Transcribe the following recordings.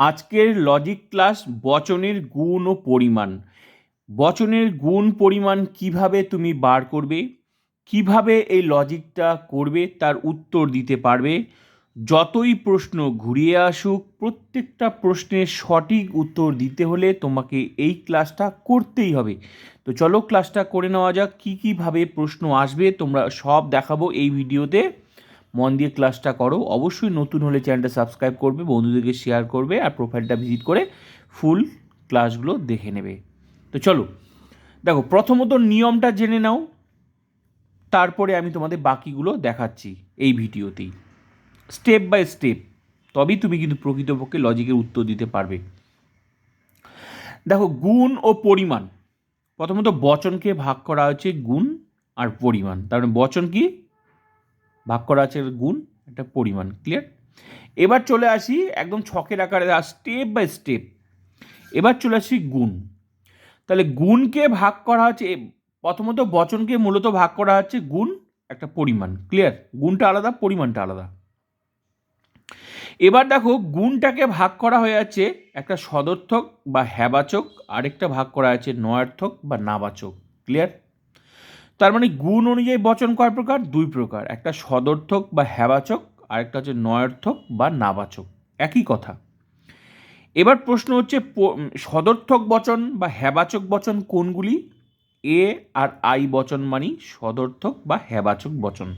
আজকের logic class বচনের গুণ ও পরিমাণ। বচনের গুণ, পরিমাণ কীভাবে তুমি বার করবে? কীভাবে এই লজিকটা করবে? তার উত্তর দিতে পারবে? যতই প্রশ্ন ঘুরিয়ে আসুক, প্রত্যেকটা প্রশ্নের সঠিক উত্তর দিতে হলে তোমাকে এই ক্লাসটা করতেই হবে। তো চলো ক্লাসটা করে নেওয়া যাক, কী কীভাবে প্রশ্ন আসবে তোমরা সব দেখাবো এই ভিডিওতে মন দিয়ে ক্লাসটা করো। অবশ্যই নতুন হলে চ্যানেলটা সাবস্ক্রাইব করবে, বন্ধুদেরকে শেয়ার করবে আর প্রোফাইলটা ভিজিট করে ফুল ক্লাসগুলো দেখে নেবে। তো চলো, দেখো, প্রথমত নিয়মটা জেনে নাও, তারপরে আমি তোমাদের বাকিগুলো দেখাচ্ছি এই ভিডিওতেই। স্টেপ বাই স্টেপ তবেই তুমি কিন্তু প্রকৃতপক্ষে লজিকের উত্তর দিতে পারবে। দেখো, গুণ ও পরিমাণ, প্রথমত বচনকে ভাগ করা হচ্ছে গুণ আর পরিমাণ। তার মানে বচন কি? ভাগ করা আছে গুণ, একটা পরিমাণ ক্লিয়ার এবার চলে আসি একদম ছকের আকারে স্টেপ বাই স্টেপ এবার চলে আসি গুণ। তাহলে গুণকে ভাগ করা হচ্ছে প্রথমত বচনকে মূলত ভাগ করা হচ্ছে গুণ, একটা পরিমাণ ক্লিয়ার গুণটা আলাদা, পরিমাণটা আলাদা। এবার দেখো গুণটাকে ভাগ করা হয়ে আছে একটা সদর্থক বা হ্যাবাচক, আরেকটা ভাগ করা আছে নয়ার্থক বা নাবাচক ক্লিয়ার তার মানে গুণ অনুযায়ী বচন কয় প্রকার? দুই প্রকার। একটা সদর্থক বা হ্যাবাচক আর একটা হচ্ছে নয়ার্থক বা নাবাচক। একই কথা। এবার প্রশ্ন হচ্ছে সদর্থক বচন বা হ্যাবাচক বচন কোনগুলি? এ আর আই বচন মানি সদর্থক বা হ্যাবাচক বচন।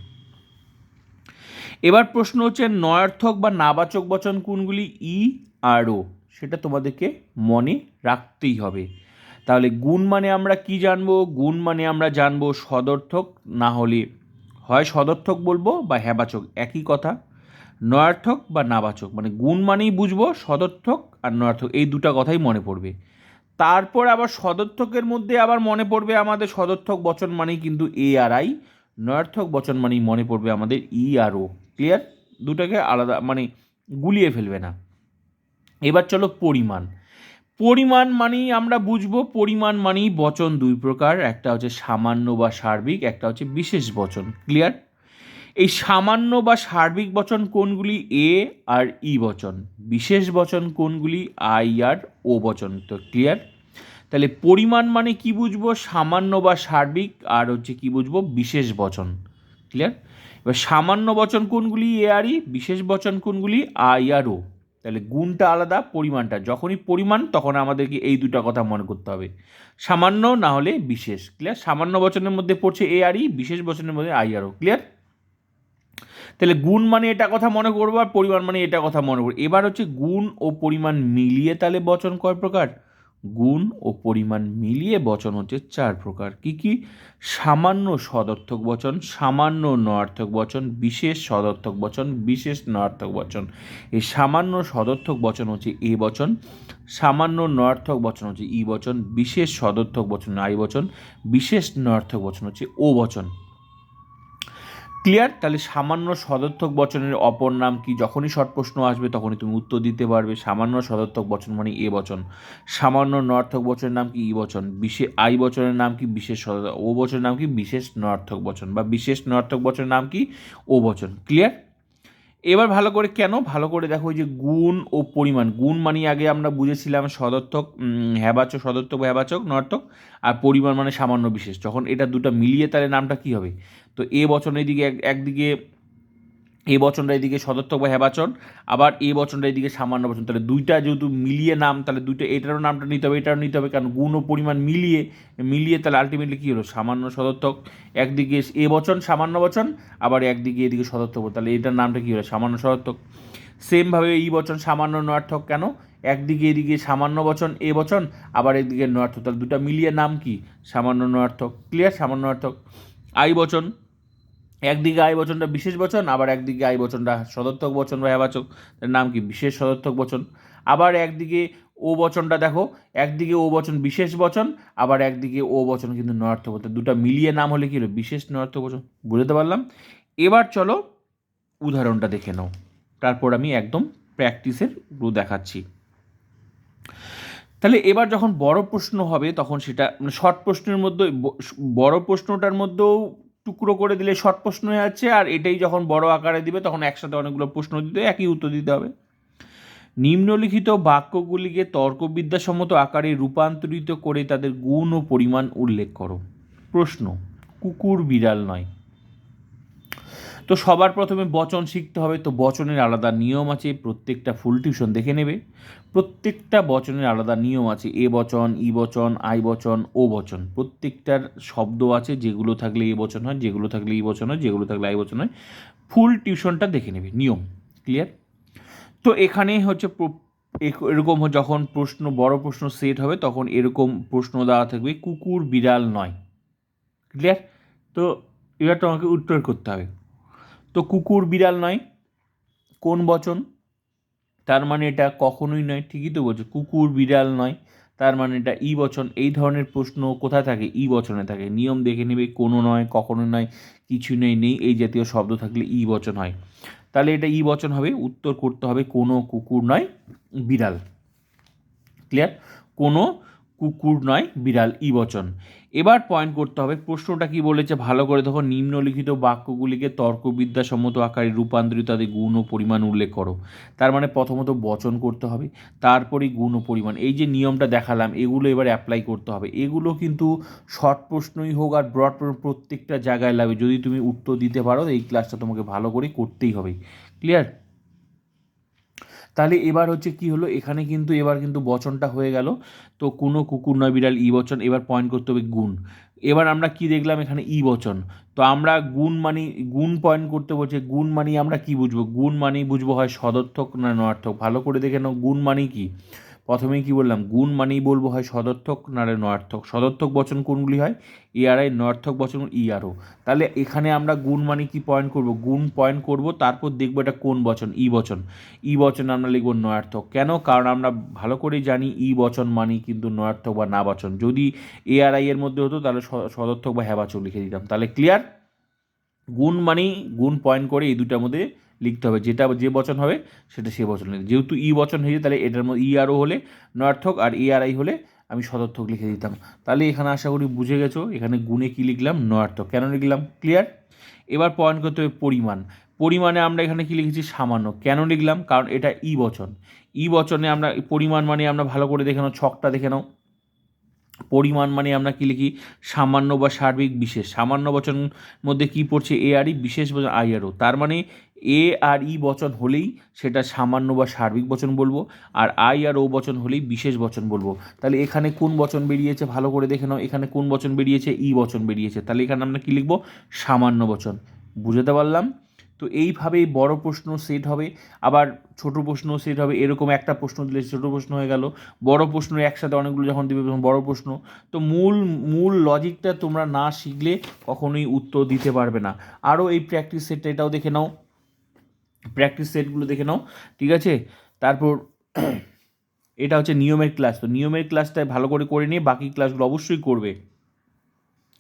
এবার প্রশ্ন হচ্ছে, নয়ার্থক বা নাবাচক বচন কোনগুলি? ই আর ও। সেটা তোমাদেরকে মনে রাখতেই হবে। তাহলে গুণ মানে আমরা কি জানব? গুণ মানে আমরা জানব সদর্থক, না হলে হয় সদর্থক বলব বা হ্যাবাচক, একই কথা। নয়ার্থক বা নাবাচক মানে গুণ মানেই বুঝব সদর্থক আর নয়ার্থক, এই দুটা কথাই মনে পড়বে। তারপর আবার সদর্থকের মধ্যে আবার মনে পড়বে আমাদের সদর্থক বচন মানেই কিন্তু এ আর আই, নয়ার্থক বচন মানেই মনে পড়বে আমাদের ই আর ও। ক্লিয়ার? দুটাকে আলাদা মানে গুলিয়ে ফেলবে না। এবার চলো পরিমাণ। পরিমাণ মানেই আমরা বুঝব, পরিমাণ মানেই বচন দুই প্রকার, একটা হচ্ছে সামান্য বা সার্বিক, একটা হচ্ছে বিশেষ বচন। ক্লিয়ার এই সামান্য বা সার্বিক বচন কোনগুলি? এ আর ই বচন। বিশেষ বচন কোনগুলি? আই আর ও বচন। তো ক্লিয়ার তাহলে পরিমাণ মানে কি বুঝব? সামান্য বা সার্বিক, আর হচ্ছে কি বুঝব? বিশেষ বচন। ক্লিয়ার এবার সামান্য বচন কোনগুলি? এ আর ই বিশেষ বচন কোনগুলি? আই আর ও তাহলে গুণটা আলাদা, পরিমাণটা। যখনই পরিমাণ, তখন আমাদেরকে এই দুটা কথা মনে করতে হবে। সামান্য না হলে বিশেষ ক্লিয়ার সামান্য বচনের মধ্যে পড়ছে এ আর ই বিশেষ বচনের মধ্যে আই আরও ক্লিয়ার তাহলে গুণ মানে এটা কথা মনে করব আর পরিমাণ মানে এটা কথা মনে করব। এবার হচ্ছে গুণ ও পরিমাণ মিলিয়ে তাহলে বচন কয় প্রকার? গুণ ও পরিমাণ মিলিয়ে বচন হচ্ছে চার প্রকার। কি কি? সামান্য সদর্থক বচন, সামান্য নয়ার্থক বচন, বিশেষ সদর্থক বচন, বিশেষ নয়ার্থক বচন। এই সামান্য সদর্থক বচন হচ্ছে এ বচন, সামান্য নয়ার্থক বচন হচ্ছে ই বচন, বিশেষ সদর্থক বচন আই বচন, বিশেষ নয়ার্থক বচন হচ্ছে ও বচন। ক্লিয়ার? তাহলে সামান্য সদর্থক বচনের অপর নাম কি? যখনই শর্ট প্রশ্ন আসবে, তখনই তুমি উত্তর দিতে পারবে। সামান্য সদর্থক বচন মানে এ বচন। সামান্য নর্থক বচনের নাম কি? ই বচন। বিশেষ আই বচনের নাম কি? বিশেষ ও বচনের নাম কি? বিশেষ নর্থক বচন। বা বিশেষ নর্থক বচনের নাম কি? ও বচন। ক্লিয়ার? এবার ভালো করে কেন? ভালো করে দেখো যে গুণ ও পরিমাণ। গুণ মানে আগে আমরা বুঝেছিলাম সদর্থক হ্যাবাচক সদর্থক হ্যাবাচক, নর্থক। আর পরিমাণ মানে সামান্য বিশেষ। যখন এটা দুটো মিলিয়ে তাহলে নামটা কী হবে? তো এ বচন এদিকে একদিকে এ বচনটা এদিকে সদর্থক বা হ্যাবাচন আবার এ বচনটা এদিকে সামান্য বচন। তাহলে দুইটা যেহেতু মিলিয়ে নাম, তাহলে দুইটা এটারও নামটা নিতে হবে, এটারও নিতে হবে, কারণ গুণ ও পরিমাণ মিলিয়ে মিলিয়ে তাহলে আলটিমেটলি কী হলো? সামান্য সদর্থক একদিকে এ বচন, সামান্য বচন, আবার একদিকে এদিকে সদর্থক তাহলে এটার নামটা কী হলো? সামান্য সদর্থক সেমভাবে এই বচন সামান্য নয়ার্থক কেন? একদিকে এদিকে সামান্য বচন, এ বচন, আবার একদিকে নয়ার্থক তাহলে দুটা মিলিয়ে নাম কি? সামান্য নয়ার্থক ক্লিয়ার সামান্য অর্থক আই বচন। একদিকে আই বচনটা বিশেষ বচন, আবার একদিকে আই বচনটা সদর্থক বচন বা হ্যাবাচক তার নাম কি? বিশেষ সদর্থক বচন। আবার একদিকে ও বচনটা দেখো, একদিকে ও বচন বিশেষ বচন, আবার একদিকে ও বচন কিন্তু নয়ার্থক বচন। দুটা মিলিয়ে নাম হলে কি হলো? বিশেষ নয়ার্থক বচন। বুঝতে পারলাম? এবার চলো উদাহরণটা দেখে নাও। তারপর আমি একদম প্র্যাকটিসের রু দেখাচ্ছি। তাহলে এবার যখন বড় প্রশ্ন হবে, তখন সেটা মানে শর্ট প্রশ্নের মধ্যে বড় প্রশ্নটার মধ্যেও টুকরো করে দিলে শর্ট প্রশ্ন হয়ে যাচ্ছে আর এটাই যখন বড় আকারে দিবে, তখন একসাথে অনেকগুলো প্রশ্ন দিতে একই উত্তর দিতে হবে। নিম্নলিখিত বাক্যগুলিকে তর্কবিদ্যাসম্মত আকারে রূপান্তরিত করে তাদের গুণ ও পরিমাণ উল্লেখ করো। প্রশ্ন, কুকুর বিড়াল নয়। তো সবার প্রথমে বচন শিখতে হবে, তো বচনের আলাদা নিয়ম আছে, প্রত্যেকটা ফুল টিউশন দেখে নেবে। প্রত্যেকটা বচনের আলাদা নিয়ম আছে, এ বচন, ই বচন, আই বচন, ও বচন। প্রত্যেকটার শব্দ আছে, যেগুলো থাকলে এ বচন হয়, যেগুলো থাকলে ই বচন হয়, যেগুলো থাকলে আই বচন হয়। ফুল টিউশনটা দেখে নেবে, নিয়ম, ক্লিয়ার? তো এখানে হচ্ছে এরকম যখন প্রশ্ন, বড় প্রশ্ন সেট হবে, তখন এরকম প্রশ্ন দেওয়া থাকবে, কুকুর বিড়াল নয়। ক্লিয়ার? তো এবার তোমাকে উত্তর করতে হবে। তো কুকুর বিড়াল নয়, কোন বচন? তার মানে এটা কখনোই নয়, ঠিকই তো বলছো, কুকুর বিড়াল নয়, তার মানে এটা ই বচন। এই ধরনের প্রশ্ন কোথায় থাকে? ই বচনে থাকে। নিয়ম দেখে নেবে, কোনো নয় কখনো নয় কিছু নেই নেই, এই জাতীয় শব্দ থাকলে ই বচন হয়। তাহলে এটা ই বচন হবে, উত্তর করতে হবে কোনো কুকুর নয়, বিড়াল। ক্লিয়ার? কোনো কুকুর নয়, বিড়াল, ই বচন। এবার পয়েন্ট করতে হবে, প্রশ্নটা কি বলেছে? ভালো করে দেখো, নিম্নলিখিত বাক্যগুলিকে তর্কবিদ্যাসম্মত আকারে রূপান্তরিত, তাদের গুণ ও পরিমাণ উল্লেখ করো। তার মানে প্রথমত বচন করতে হবে তারপরেই গুণ ও পরিমাণ। এই যে নিয়মটা দেখালাম, এগুলো এবার অ্যাপ্লাই করতে হবে। এগুলো কিন্তু শর্ট প্রশ্নই হোক আর ব্রড প্রশ্ন, প্রত্যেকটা জায়গায় লাগবে। যদি তুমি উত্তর দিতে পারো, এই ক্লাসটা তোমাকে ভালো করে করতেই হবে। ক্লিয়ার তাহলে এবার হচ্ছে কি হলো? এখানে কিন্তু, এবার কিন্তু বচনটা হয়ে গেল। তো কোনো কুকুর নয় বিড়াল ই বচন, এবার পয়েন্ট করতে হবে গুণ। এবার আমরা কি দেখলাম এখানে? ই বচন। তো আমরা গুণ মানি, গুণ পয়েন্ট করতে বলছে, গুণ মানি আমরা কি বুঝব? গুণ মানি বুঝব হয় সদর্থক না নয়ার্থক? ভালো করে দেখে নাও, গুণ মানি কি? প্রথমেই কি বললাম, গুণ মানেই বলব হয় সদর্থক না রে নয়ার্থক। সদর্থক বচন কোনগুলি হয়? এআরআই নয়ার্থক বচন ইআরও তাহলে এখানে আমরা গুণ মানে কি পয়েন্ট করব? গুণ পয়েন্ট করব, তারপর দেখব এটা কোন বচন? ই বচন। ই বচন আমরা লিখব নয়ার্থক। কেন? কারণ আমরা ভালো করে জানি ই বচন মানি কিন্তু নয়ার্থক বা না বচন। যদি এআরআই এর মধ্যে হতো, তাহলে সদর্থক বা হ্যাবাচক লিখে দিতাম। তাহলে ক্লিয়ার গুণ মানেই, গুণ পয়েন্ট করে এই দুটার মধ্যে লিখতে হবে। যেটা যে বচন হবে, সেটা সে বচন লিখতে যেহেতু ই বচন হয়েছে, তাহলে এটার মধ্যে ই আরও হলে নয়ার্থক আর এ আর আই হলে আমি সদর্থক লিখে দিতাম। তাহলে এখানে আশা করি বুঝে গেছো, এখানে গুণে কি লিখলাম? নয়ার্থক। কেন লিখলাম? ক্লিয়ার এবার পয়েন্ট করতে হবে পরিমাণ। পরিমাণে আমরা এখানে কি লিখেছি? সামান্য। কেন লিখলাম? কারণ এটা ই বচন। ই বচনে আমরা পরিমাণ মানে আমরা ভালো করে দেখে নাও, ছকটা দেখে নাও। পরিমাণ মানে আমরা কি লিখি? সামান্য বা সার্বিক বিশেষ। সামান্য বচন মধ্যে কি পড়ছে? এ আর ই, বিশেষ বচন আই আরও তার মানে এ আর ই বচন হলেই সেটা সামান্য বা সার্বিক বচন বলব, আর আই আর ও বচন হলেই বিশেষ বচন বলব। তাহলে এখানে কোন বচন বেরিয়েছে? ভালো করে দেখে নাও। এখানে কোন বচন বেরিয়েছে? ই বচন বেরিয়েছে। তাহলে এখানে আমরা কি লিখব? সামান্য বচন। বুঝতে পারলাম? তো এইভাবেই বড় প্রশ্ন সেট হবে। আবার ছোট প্রশ্ন সেট হবে, এরকম একটা প্রশ্ন দিলে ছোট প্রশ্ন হয়ে গেল। বড় প্রশ্ন একসাথে অনেকগুলো যখন দিবে তখন বড় প্রশ্ন। তো মূল মূল লজিকটা তোমরা না শিখলে কখনোই উত্তর দিতে পারবে না। আরও এই প্র্যাকটিস সেটটা এটাও দেখে নাও। প্র্যাকটিস সেটগুলো দেখে নাও, ঠিক আছে? তারপর এটা হচ্ছে নিয়মের ক্লাস তো নিয়মের ক্লাসটা ভালো করে করে নিয়ে বাকি ক্লাসগুলো অবশ্যই করবে।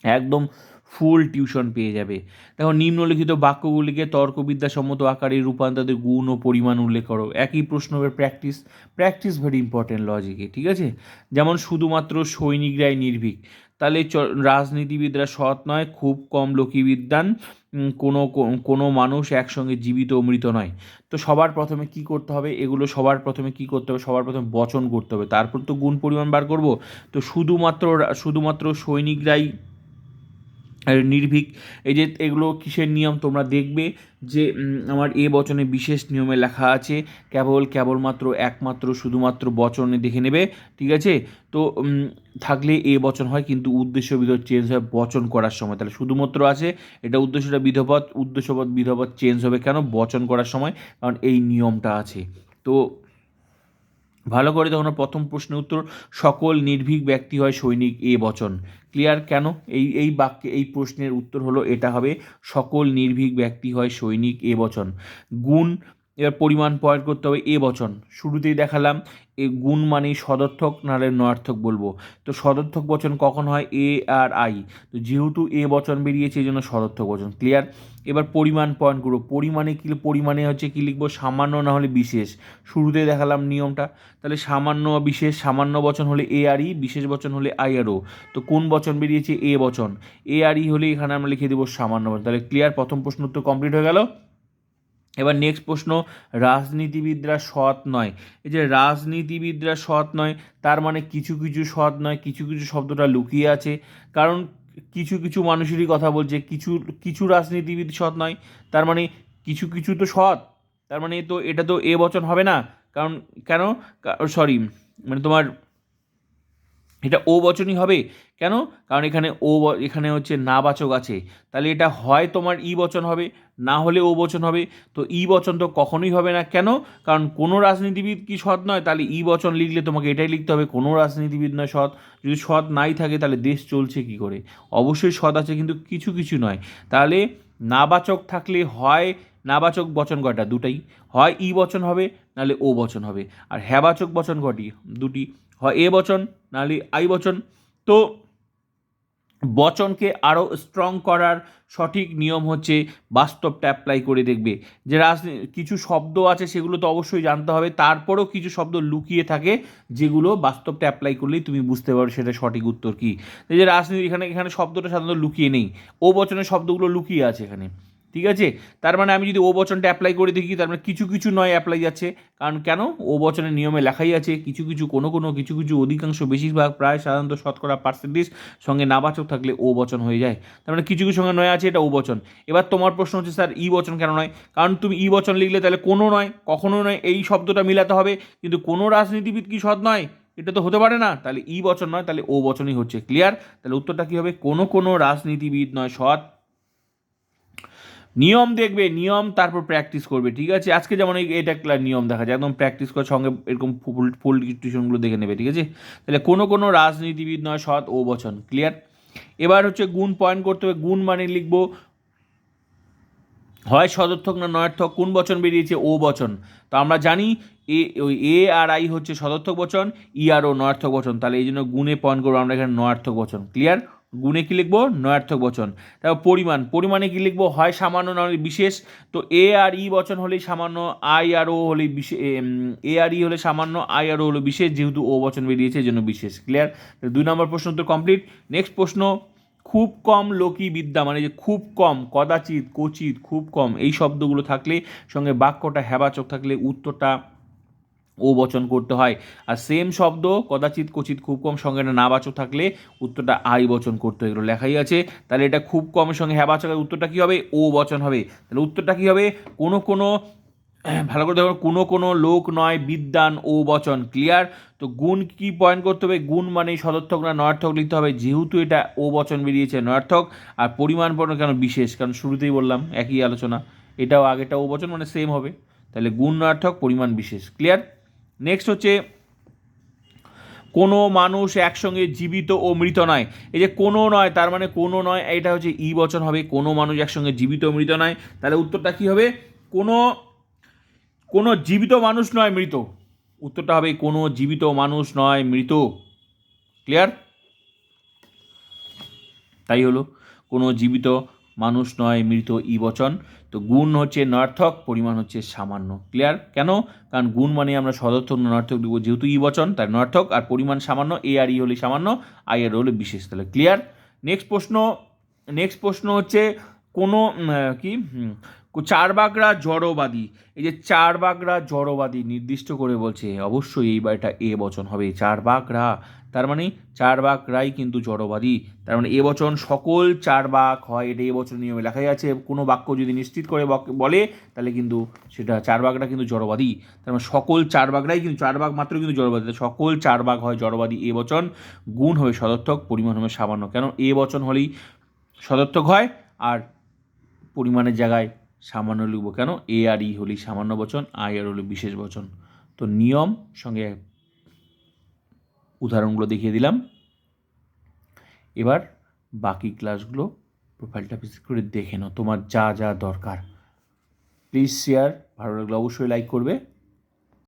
একদম ফুল টিউশন পেয়ে যাবে। দেখো, নিম্নলিখিত বাক্যগুলিকে তর্কবিদ্যাসম্মত আকারে রূপান্তরের গুণ ও পরিমাণ উল্লেখ করো। একই প্রশ্ন প্র্যাকটিস প্র্যাকটিস ভেরি ইম্পর্টেন্ট লজিকে ঠিক আছে? যেমন, শুধুমাত্র সৈনিকরাই নির্ভীক। তাহলে চ- রাজনীতিবিদরা সৎ নয়, খুব কম লোকই বিদ্যান। কোনো কোনো মানুষ একসঙ্গে জীবিত মৃত নয়। তো সবার প্রথমে কি করতে হবে? এগুলো সবার প্রথমে কি করতে হবে? সবার প্রথমে বচন করতে হবে। তারপর তো গুণ পরিমাণ বার করব। তো শুধুমাত্র শুধুমাত্র সৈনিকরাই নির্ভীক। এই যে এগুলো কিসের নিয়ম তোমরা দেখবে যে আমার এ বচনে বিশেষ নিয়মে লেখা আছে, কেবল কেবলমাত্র একমাত্র শুধুমাত্র বচনে দেখে নেবে, ঠিক আছে? তো থাকলে এ বচন হয়, কিন্তু উদ্দেশ্য বিধব চেঞ্জ হয় বচন করার সময়। তাহলে শুধুমাত্র আছে, এটা উদ্দেশ্যটা বিধপদ উদ্দেশ্যপদ বিধপদ চেঞ্জ হবে কেন? বচন করার সময়, কারণ এই নিয়মটা আছে। তো ভালো করে তখন প্রথম প্রশ্নের উত্তর, সকল নির্ভীক ব্যক্তি হয় সৈনিক এ বচন। ক্লিয়ার কেন? এই এই বাক্যে, এই প্রশ্নের উত্তর হলো, এটা হবে, সকল নির্ভীক ব্যক্তি হয় সৈনিক এ বচন। গুণ এবার পরিমাণ পয়েন্ট করতে হবে এ বচন। শুরুতেই দেখালাম, এ গুণ মানেই সদর্থক, নাহলে নয়ার্থক বলব। তো সদর্থক বচন কখন হয়? এ আর আই। তো যেহেতু এ বচন বেরিয়েছে, এই জন্য সদর্থক বচন। ক্লিয়ার? এবার পরিমাণ পয়েন্ট করব। পরিমাণে কি, পরিমাণে হচ্ছে কী লিখব? সামান্য না হলে বিশেষ। শুরুতে দেখালাম নিয়মটা। তাহলে সামান্য বিশেষ, সামান্য বচন হলে এ আর ই, বিশেষ বচন হলে আই আর ও। তো কোন বচন বেরিয়েছে? এ বচন। এ আর ই হলে এখানে আমরা লিখে দেবো সামান্য বচন। তাহলে ক্লিয়ার? প্রথম প্রশ্ন উত্তর কমপ্লিট হয়ে গেল। এবার নেক্সট প্রশ্ন, রাজনীতিবিদরা সৎ নয়। এই যে রাজনীতিবিদরা সৎ নয়, তার মানে কিছু কিছু সৎ নয়, কিছু কিছু শব্দটা লুকিয়ে আছে। কারণ কিছু কিছু মানুষেরই কথা বলছে, কিছু কিছু রাজনীতিবিদ সৎ নয়, তার মানে কিছু কিছু তো সৎ, তার মানে তো এটা তো এ বচন হবে না। কারণ, কেন? সরি মানে তোমার এটা ও বচনই হবে। কেন? কারণ এখানে ও এখানে হচ্ছে নাবাচক আছে। তাহলে এটা হয় তোমার ই বচন হবে, না হলে ও বচন হবে। তো ই বচন তো কখনোই হবে না। কেন? কারণ কোনো রাজনীতিবিদ কি সৎ নয়? তাহলে ই বচন লিখলে তোমাকে এটাই লিখতে হবে, কোনো রাজনীতিবিদ নয় সৎ। যদি সৎ নাই থাকে তাহলে দেশ চলছে কি করে? অবশ্যই সৎ আছে, কিন্তু কিছু কিছু নয়। তাহলে নাবাচক থাকলে হয় নাবাচক বচন কয়টা দুটাই। হয় ই বচন হবে, নাহলে ও বচন হবে। আর হ্যাবাচক বচন কটি দুটি। হয় এ বচন, নাহলে আই বচন। তো বচনকে আরও স্ট্রং করার সঠিক নিয়ম হচ্ছে বাস্তবটা অ্যাপ্লাই করে দেখবে। যে রাজনী কিছু শব্দ আছে সেগুলো তো অবশ্যই জানতে হবে। তারপরেও কিছু শব্দ লুকিয়ে থাকে যেগুলো বাস্তবটা অ্যাপ্লাই করলেই তুমি বুঝতে পারো সেটা সঠিক উত্তর কী। যে রাজনীতি, এখানে এখানে শব্দটা সাধারণত লুকিয়ে নেই। ও বচনের শব্দগুলো লুকিয়ে আছে এখানে। ঠিক আছে? তার মানে আমি যদি ও বচনটা অ্যাপ্লাই করে দেখি, তার মানে কিছু কিছু নয় অ্যাপ্লাই যাচ্ছে। কারণ কেন? ও বচনের নিয়মে লেখাই আছে, কিছু কিছু কোনো কোনো, কিছু কিছু অধিকাংশ বেশিরভাগ প্রায় সাধারণত শতকরা পার্সেন্টেজ সঙ্গে নাবাচক থাকলে ও বচন হয়ে যায়। তার মানে কিছু কিছু সঙ্গে নয় আছে, এটা ও বচন। এবার তোমার প্রশ্ন হচ্ছে, স্যার, ই বচন কেন নয়? কারণ তুমি ই বচন লিখলে তাহলে কোনো নয়, কখনো নয়, এই শব্দটা মিলাতে হবে। কিন্তু কোনো রাজনীতিবিদ কি সৎ নয়? এটা তো হতে পারে না। তাহলে ই বচন নয়, তাহলে ও বচনই হচ্ছে। ক্লিয়ার তাহলে উত্তরটা কী হবে? কোনো কোনো রাজনীতিবিদ নয়, সৎ নিয়ম দেখবে, নিয়ম তারপর প্র্যাকটিস করবে, ঠিক আছে? আজকে যেমন এই এটা নিয়ম দেখা যায়, একদম প্র্যাকটিস করার সঙ্গে এরকম ফুল ফুল টিউশনগুলো দেখে নেবে, ঠিক আছে? তাহলে কোনো কোনো রাজনীতিবিদ নয়, সৎ ও বচন ক্লিয়ার এবার হচ্ছে গুণ পয়েন্ট করতে হবে, গুণ মানে লিখব, হয় সদর্থক না নয়ার্থক, কোন বচন বেরিয়েছে, ও বচন। তো আমরা জানি এ, ওই এ আর আই হচ্ছে সদর্থক বচন, ই আর ও নয়ার্থক বচন, তাহলে এই জন্য গুণে পয়েন্ট করব, আমরা এখানে নয়ার্থক বচন ক্লিয়ার গুণে কি লিখব? নয়ার্থক বচন। তারপর পরিমাণ। পরিমাণে কি লিখব? হয় সামান্য না হলে বিশেষ। তো এ আর ই বচন হলেই সামান্য, আই আর ও হলে বিশেষ এ আর ই হলে সামান্য, আই আর ও হলো বিশেষ, যেহেতু ও বচন বেরিয়েছে জন্য বিশেষ। ক্লিয়ার? দুই নম্বর প্রশ্ন তো কমপ্লিট। নেক্সট প্রশ্ন। খুব কম লোকই বিদ্যা মানে যে খুব কম, কদাচিৎ কচিত খুব কম, এই শব্দগুলো থাকলে, সঙ্গে বাক্যটা হ্যাবাচক থাকলে উত্তরটা ও বচন করতে হয়। আর সেম শব্দ, কদাচিৎ কচিত খুব কম সঙ্গে একটা নাবাচক থাকলে উত্তরটা আই বচন করতে হয় এগুলো লেখাই আছে, তাহলে এটা খুব কমের সঙ্গে হ্যাবাচকের উত্তরটা কী হবে? ও বচন হবে। তাহলে উত্তরটা কী হবে? কোনো কোনো, ভালো করে দেখো, কোনো কোনো লোক নয়, বিদ্যান, ও বচন ক্লিয়ার তো গুণ কি পয়েন্ট করতে হবে? গুণ মানে সদর্থক না নয়ার্থক লিখতে হবে। যেহেতু এটা ও বচন বেরিয়েছে নয়ার্থক, আর পরিমাণ পণ্য কেন বিশেষ? কারণ শুরুতেই বললাম, একই আলোচনা। এটাও আগেটা ও বচন মানে সেম হবে। তাহলে গুণ নয়ার্থক, পরিমাণ বিশেষ ক্লিয়ার নেক্সট হচ্ছে, কোনো মানুষ একসঙ্গে জীবিত ও মৃত নয়। এই যে কোনো নয়, তার মানে কোনো নয় এটা হচ্ছে ই বচন হবে। কোনো মানুষ একসঙ্গে জীবিত ও মৃত নয়। তাহলে উত্তরটা কী হবে? কোনো কোনো জীবিত মানুষ নয়, মৃত। উত্তরটা হবে, কোনো জীবিত মানুষ নয়, মৃত। ক্লিয়ার তাই হলো, কোনো জীবিত মানুষ নয়, মৃত ই বচন তো গুণ হচ্ছে নর্থক, পরিমাণ হচ্ছে সামান্য। ক্লিয়ার কেন? কারণ গুণ মানে আমরা সদর্থক নর্থক দিব যেহেতু ই বচন তাই নর্থক। আর পরিমাণ সামান্য এ আর ই হলে সামান্য আই আর হলে বিশেষ তাহলে। ক্লিয়ার নেক্সট প্রশ্ন নেক্সট প্রশ্ন হচ্ছে কোনো কি চারবাগরা জড়বাদী। এই যে চারবাগরা জড়বাদী নির্দিষ্ট করে বলছে, অবশ্যই এই এটা এ বচন হবে। চারবাগরা তার মানে চারবাগরাই কিন্তু জড়বাদী। তার মানে এ বচন সকল চারবাক হয়, এটা এ বচন নিয়মে লেখাই আছে। কোনো বাক্য যদি নিশ্চিত করে বলে, তাহলে কিন্তু সেটা চারবাগরা কিন্তু জড়বাদী। তার মানে সকল চারবাগরাই কিন্তু চারবাগ মাত্র কিন্তু জড়বাদী। সকল চারবাগ হয় জড়বাদী, এ বচন। গুণ হবে সদর্থক, পরিমাণ হবে সামান্য। কেন? এ বচন হলেই সদর্থক হয় আর পরিমাণের জায়গায় সামান্য লিখব। কেন? এ আর ই হলেই সামান্য বচন, আই আর হলে বিশেষ বচন। তো নিয়ম সঙ্গে উদাহরণগুলো দেখিয়ে দিলাম। এবার বাকি ক্লাসগুলো প্রোফাইলটা ভিজিট করে দেখে নাও, তোমার যা যা দরকার। প্লিজ শেয়ার ভালো লাগলে অবশ্যই লাইক করবে।